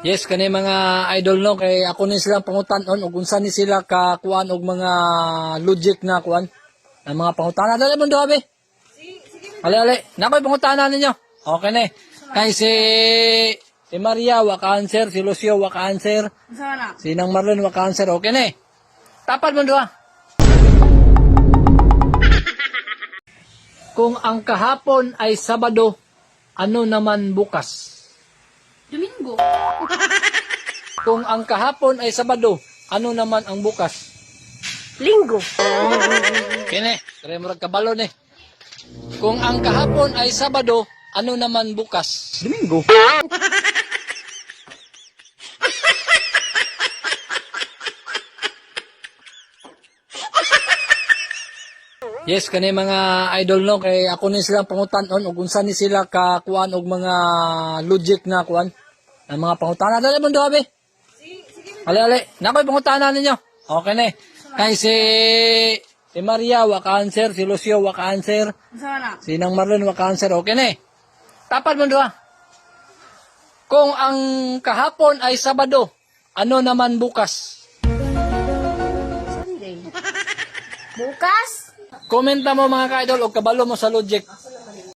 Yes, kani mga idol no kay ako ni sila pangutan-on ug unsa ni sila ka kuan og mga logic na kuan ang mga pangutana dali mo dobe. Ali ali, nakoy pangutana ninyo. Okay ni. Kay si si Maria wa ka answer, si Lucio wa Sana. si Nang Marlon wa ka answer. Okay ni. Tapat mo duha. Kung ang kahapon ay Sabado, ano naman bukas? Domingo. Kung ang kahapon ay Sabado, ano naman ang bukas? Linggo. Kine, kaya mo kabalo ni. Kung ang kahapon ay Sabado, ano naman bukas? Domingo. Yes, kani mga idol no kay ako ni silang pangutan-on ug unsa ni sila ka kuan og mga logic na kuan ang mga pangutana dali mo dobe. Ali ali, nakoy pangutana ninyo. Okay ni. Kay si si Maria wa ka answer, si Lucio wa ka answer, Sana. si Nang Marlon wa ka answer. Okay ni. Tapat mo duha. Kung ang kahapon ay Sabado, ano naman bukas? Sunday. Bukas? Komenta mo mga ka-idol o kabalo mo sa logic.